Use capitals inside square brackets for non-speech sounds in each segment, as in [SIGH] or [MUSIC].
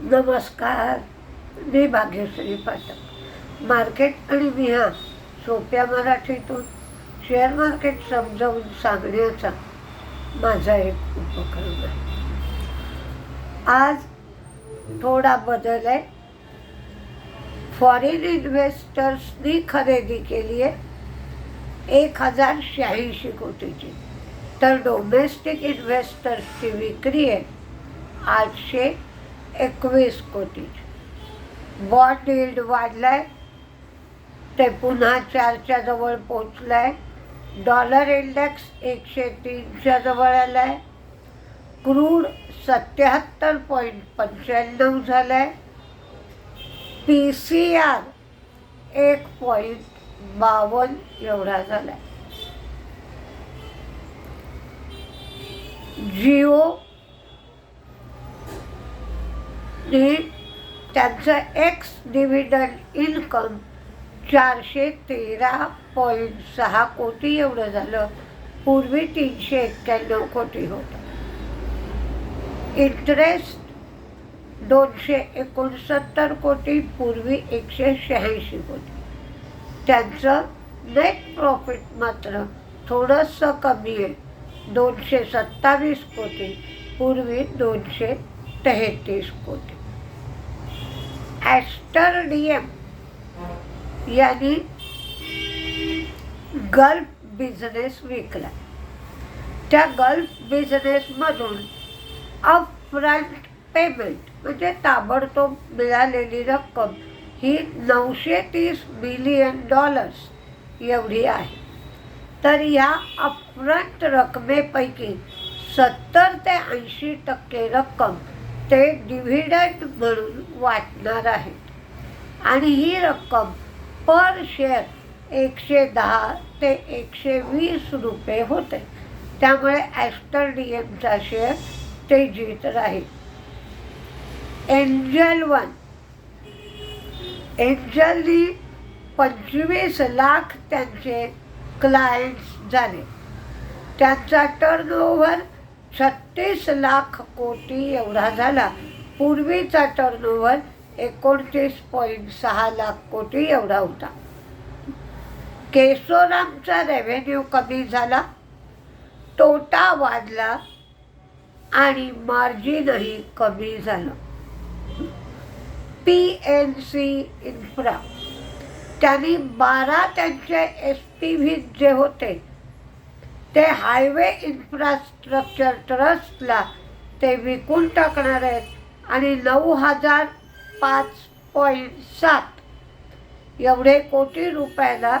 नमस्कार. मी भाग्यश्री पाठक. मार्केट आणि मी हा सोप्या मराठीतून शेअर मार्केट समजावून सांगण्याचा माझा एक उपक्रम आहे. आज थोडा बदल आहे. फॉरेन इन्व्हेस्टर्सनी खरेदी केली आहे. एक हजार शहाऐंशी कोटीची. तर डोमेस्टिक इन्व्हेस्टर्सची विक्री आहे आठशे एकवीस कोटी. बॉट इल्ड वाढलाय. ते पुन्हा चारच्या जवळ पोचलाय डॉलर इंडेक्स एकशे तीनच्या जवळ आलाय. क्रूड सत्याहत्तर पॉईंट पंच्याण्णव झालाय. पी सी आर एक पॉईंट बावन्न एवढा झालाय. जिओ ने त्यांचं एक्स डिव्हिडंड इन्कम चारशे तेरा पॉईंट सहा कोटी एवढं झालं. पूर्वी तीनशे एक्क्याण्णव कोटी होतं. इंटरेस्ट दोनशे एकोणसत्तर कोटी पूर्वी एकशे शहाऐंशी कोटी. त्यांचं नेट प्रॉफिट मात्र थोडंसं कमी आहे. दोनशे सत्तावीस कोटी पूर्वी दोनशे तेहतीस कोटी. ॲस्टर यांनी गल्फ बिझनेस विकला. त्या गल्फ बिझनेसमधून अपफ्रंट पेमेंट म्हणजे ताबडतोब मिळालेली रक्कम ही नऊशे तीस बिलियन डॉलर्स एवढी आहे. तर या अपफ्रंट रकमेपैकी सत्तर ते ऐंशी टक्के रक्कम ते डिव्हिडंड म्हणून वाटणार आहेत आणि ही रक्कम पर शेअर एकशे दहा ते एकशे वीस रुपये होते. त्यामुळे ॲस्टर डी एमचा शेअर तेजीत राहील. एंजल वन एंजलनी पंचवीस लाख त्यांचे क्लायंट्स झाले. त्यांचा टर्नओव्हर छत्तीस लाख कोटी एवढा झाला. पूर्वीचा टर्नओव्हर एकोणतीस पॉईंट सहा लाख कोटी एवढा होता. केसोरामचा रेव्हेन्यू कमी झाला. तोटा वाढला आणि मार्जिनही कमी झालं. पी एन सी इन्फ्रा त्यांनी बारा त्यांचे एस पी व्ही जे होते ते हायवे इन्फ्रास्ट्रक्चर ट्रस्टला ते विकून टाकणार आहेत. आणि नऊ हजार पाच पॉईंट सात एवढे कोटी रुपयाला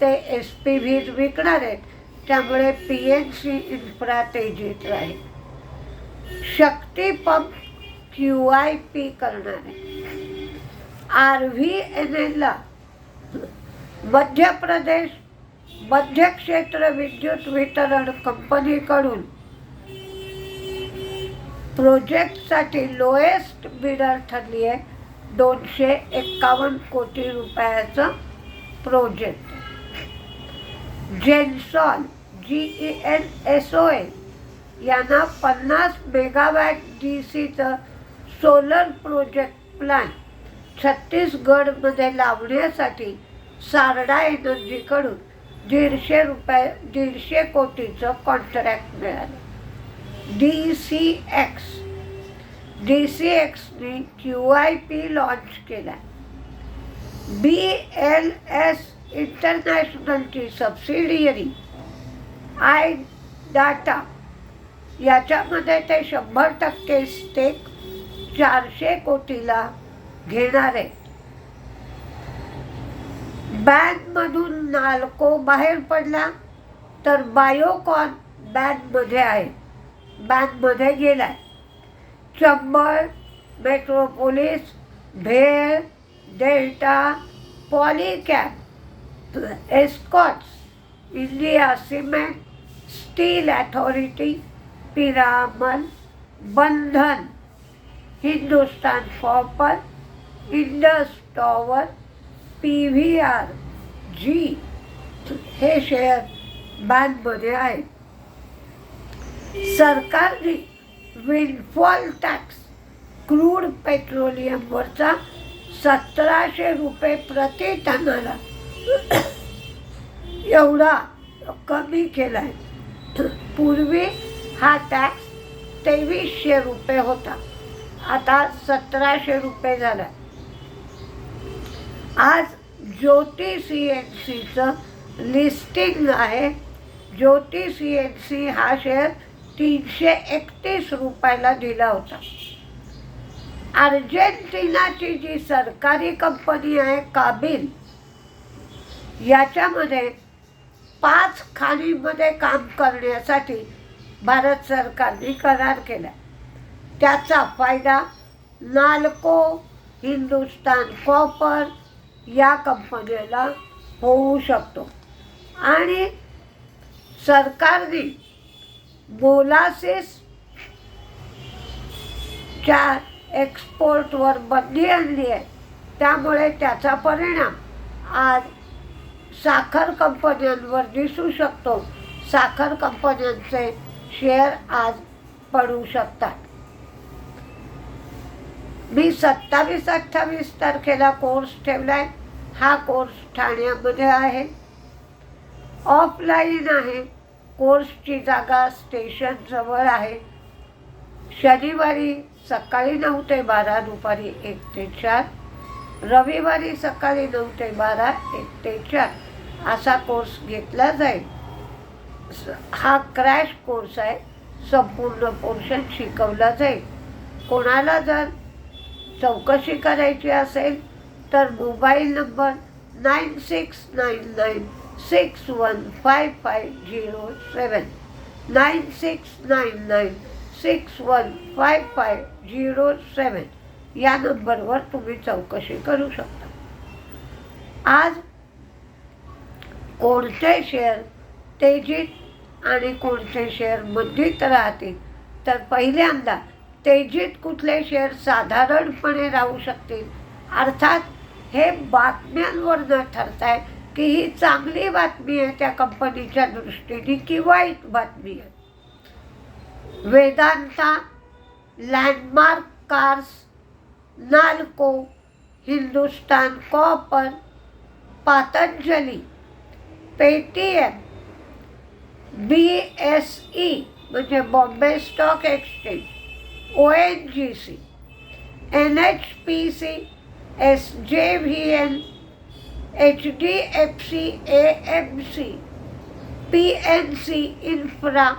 ते एस पी व्हीज विकणार आहेत. त्यामुळे पी एन सी इन्फ्रा तेजीत राहील. Shakti pump Q I P करणार आहे R V N एलला Madhya Pradesh Madhya क्षेत्र विद्युत वितरण कंपनीकडून प्रोजेक्टसाठी लोएस्ट बिडर ठरली आहे दोनशे एक्कावन्न कोटी रुपयाचं project. Gensol G E N S O L यांना पन्नास मेगावॅट डी सीचं सोलर प्रोजेक्ट प्लॅन छत्तीसगडमध्ये लावण्यासाठी सारडा एनर्जीकडून दीडशे रुपये दीडशे कोटीचं कॉन्ट्रॅक्ट मिळालं. D C X D C एक्सने Q I P launch केला. बी एल एस इंटरनॅशनलची सबसिडियरी आय डाटा याच्यामध्ये ते शंभर टक्के स्टेक चारशे कोटीला घेणार आहे. बॅनमधून नाल्को बाहेर पडला, तर बायोकॉन बॅनमध्ये आहे. बॅनमध्ये गेलाय. चंबळ, मेट्रोपोलिस, भेळ, Delta Polycab Escorts, India Cement, Steel Authority, Piramal, Bandhan, Hindustan Copper Indus Tower P V R G हे शेअर बॅनमध्ये आहेत सरकारने विनफॉल टॅक्स क्रूड पेट्रोलियमवरचा सतराशे रुपये प्रति टनाला एवढा कमी केला आहे पूर्वी हा टॅक्स तेवीसशे रुपये होता. आता सतराशे रुपये झाला आज ज्योती सी एन सीचं लिस्टिंग आहे. ज्योती सी एन सी हा शेअर तीनशे एकतीस रुपयाला दिला होता. अर्जेंटिनाची जी सरकारी कंपनी आहे काबिल याच्यामध्ये पाच खाणीमध्ये काम करण्यासाठी भारत सरकारने करार केला. त्याचा फायदा नाल्को हिंदुस्तान कॉपर या कंपनीला होऊ शकतो. आणि सरकारने मोलासिस च्या एक्सपोर्टवर बंदी आणली आहे. त्यामुळे त्याचा परिणाम आज साखर कंपन्यांवर दिसू शकतो. साखर कंपन्यांचे शेअर आज पडू शकतात. मी सत्तावीस अठ्ठावीस तारखेला कोर्स ठेवला आहे हा कोर्स ठाण्यामध्ये आहे. ऑफलाईन आहे. कोर्सची जागा स्टेशनजवळ आहे. शनिवारी सकाळी नऊ ते बारा दुपारी एक ते चार. रविवारी सकाळी नऊ ते बारा एक ते चार असा कोर्स घेतला जाईल. स- हा क्रॅश कोर्स आहे. संपूर्ण पोर्शन शिकवला जाईल. कोणाला जर चौकशी करायची असेल तर mobile number nine six nine nine six one five five zero seven nine six nine nine six one five five zero seven या नंबरवर तुम्ही चौकशी करू शकता. आज कोणते शेअर तेजीत आणि कोणते शेअर मंदीत राहतील? तर पहिल्यांदा तेजीत कुठले शेअर साधारणपणे राहू शकतील? अर्थात हे बातम्यांवरनं ठरत आहे की ही चांगली बातमी आहे त्या कंपनीच्या दृष्टीने की वाईट बातमी आहे? Vedanta Landmark Cars Nalco Hindustan Copper Patanjali Paytm B S E म्हणजे Bombay stock exchange O N G C N H P C S J V N H D F C A M C P N C infra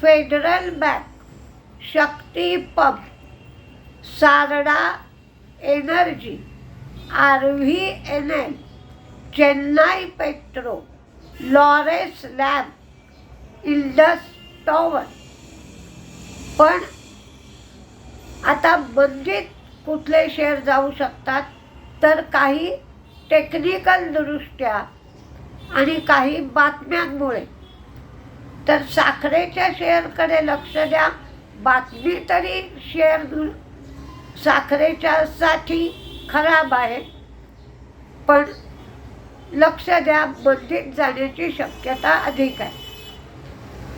Federal bank Shakti pump Sarda energy R V N L Chennai Petro Laurus Lab Indus Tower. पण आता मंदिर कुठले share जाऊ शकतात तर काही technical दृष्ट्या आणि काही बातम्यांमुळे. तर साखरेच्या शेअरकडे लक्ष द्या. बातमी तरी शेअर साखरेच्यासाठी खराब आहे. पण लक्ष द्या बंदीत जाण्याची शक्यता अधिक आहे.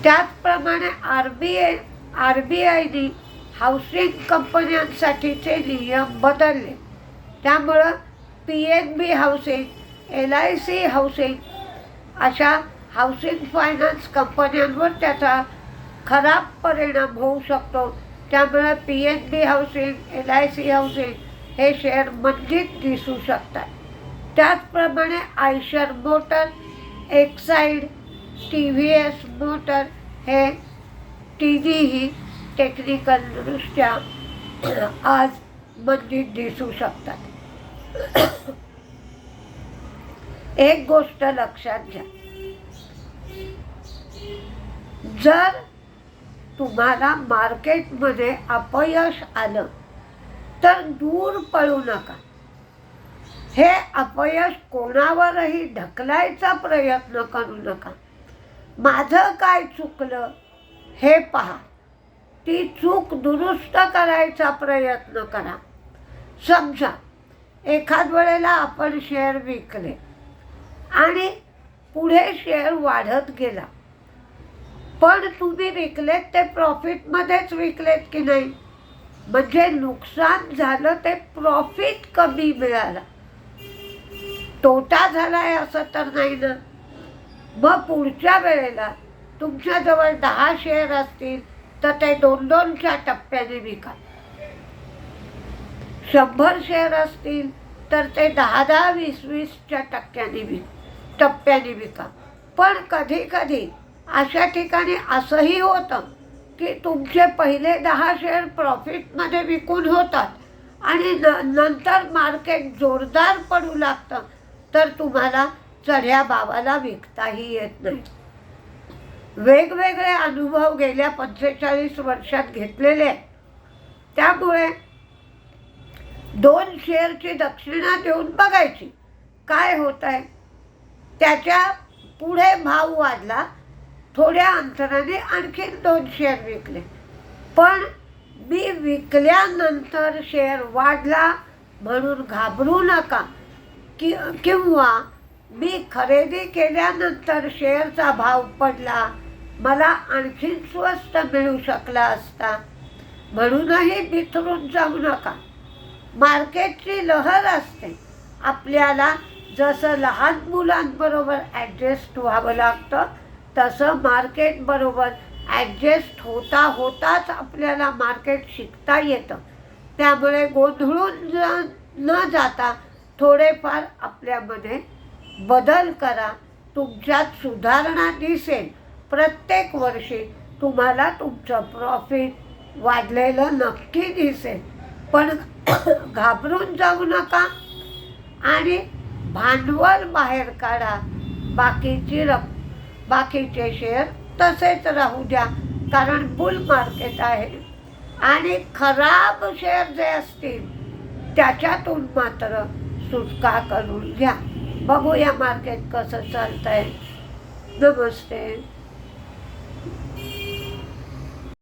त्याचप्रमाणे R B I R B आयने housing कंपन्यांसाठीचे नियम बदलले. त्यामुळं P N B housing L I C housing अशा हाऊसिंग फायनान्स कंपन्यांवर त्याचा खराब परिणाम होऊ शकतो. त्यामुळे P N B housing L I C housing हे शेअर मंदीत दिसू शकतात. त्याचप्रमाणे Eicher motor Exide T V S motor हे टी वीही टेक्निकलदृष्ट्या आज मंदीत दिसू शकतात. एक गोष्ट लक्षात घ्या. जर तुम्हाला मार्केटमध्ये अपयश आलं तर दूर पळू नका. हे अपयश कोणावरही ढकलायचा प्रयत्न करू नका. माझं काय चुकलं हे पहा. ती चूक दुरुस्त करायचा प्रयत्न करा. समजा एखाद वेळेला आपण शेअर विकले आणि पुढे शेअर वाढत गेला पण तुम्ही विकलेत ते प्रॉफिटमध्येच विकलेत की नाही? म्हणजे नुकसान झालं ते प्रॉफिट कमी मिळाला. तोटा झालाय असं तर नाही ना? मग पुढच्या वेळेला तुमच्याजवळ दहा शेअर असतील तर ते दोन दोनच्या टप्प्याने विका शंभर शेअर असतील तर ते दहा दहा वीस वीसच्या टक्क्याने विक टप्प्याने विका पण कधी कधी अशा ठिकाणी असंही होतं की तुमचे पहिले दहा शेअर प्रॉफिटमध्ये विकून होतात आणि न नंतर मार्केट जोरदार पडू लागतं तर तुम्हाला चढ्या भावाला विकताही येत नाही. वेगवेगळे अनुभव गेल्या पंचेचाळीस वर्षात घेतलेले. त्यामुळे दोन शेअरची दक्षिणा देऊन बघायची काय होत आहे त्याच्या पुढे भाव वाढला. थोड्या अंतराने आणखीन दोन शेअर विकले. पण मी विकल्यानंतर शेअर वाढला म्हणून घाबरू नका. कि किंवा मी खरेदी केल्यानंतर शेअरचा भाव पडला मला आणखी स्वस्त मिळू शकला असता. म्हणूनही बिथरून जाऊ नका. मार्केटची लहर असते. आपल्याला जसं लहान मुलांबरोबर ॲडजस्ट व्हावं लागतं तसं मार्केटबरोबर ॲडजस्ट होता होताच आपल्याला मार्केट शिकता येतं. त्यामुळे गोंधळून ज न जाता थोडेफार आपल्यामध्ये बदल करा. तुमच्यात सुधारणा दिसेल. प्रत्येक वर्षी तुम्हाला तुमचं प्रॉफिट वाढलेलं नक्की दिसेल. पण [COUGHS] घाबरून जाऊ नका आणि भांडवल बाहेर काढा. बाकीची रक बाकीचे शेअर तसेच राहू द्या कारण बुल मार्केट आहे. आणि खराब शेअर जे असतील त्याच्यातून मात्र सुटका करून घ्या. बघूया मार्केट कसं चालतंय. नमस्ते.